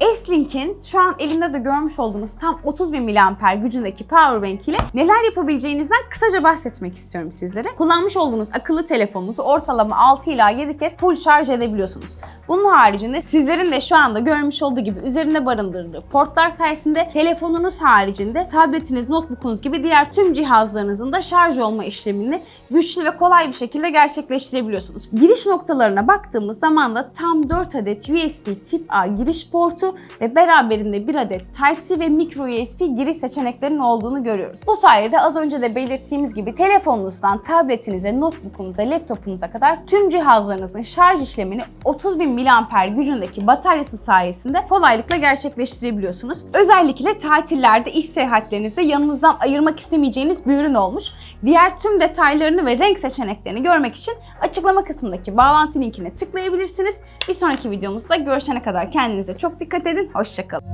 S-Link'in şu an elimde de görmüş olduğunuz tam 30 bin miliamper gücündeki powerbank ile neler yapabileceğinizden kısaca bahsetmek istiyorum sizlere. Kullanmış olduğunuz akıllı telefonunuzu ortalama 6 ila 7 kez full şarj edebiliyorsunuz. Bunun haricinde sizlerin de şu anda görmüş olduğu gibi üzerinde barındırdığı portlar sayesinde telefonunuz haricinde tabletiniz, notebookunuz gibi diğer tüm cihazlarınızın da şarj olma işlemini güçlü ve kolay bir şekilde gerçekleştirebiliyorsunuz. Giriş noktalarına baktığımız zaman da tam 4 adet USB tip A giriş portu ve beraberinde bir adet Type-C ve micro USB giriş seçeneklerinin olduğunu görüyoruz. Bu sayede az önce de belirttiğimiz gibi telefonunuzdan tabletinize, notebookunuza, laptopunuza kadar tüm cihazlarınızın şarj işlemini 30 bin miliamper gücündeki bataryası sayesinde kolaylıkla gerçekleştirebiliyorsunuz. Özellikle tatillerde, iş seyahatlerinizde yanınızdan ayırmak istemeyeceğiniz bir ürün olmuş. Diğer tüm detaylarını ve renk seçeneklerini görmek için açıklama kısmındaki bağlantı linkine tıklayabilirsiniz. Bir sonraki videomuzda görüşene kadar kendinize çok dikkat edin. Hoşçakalın.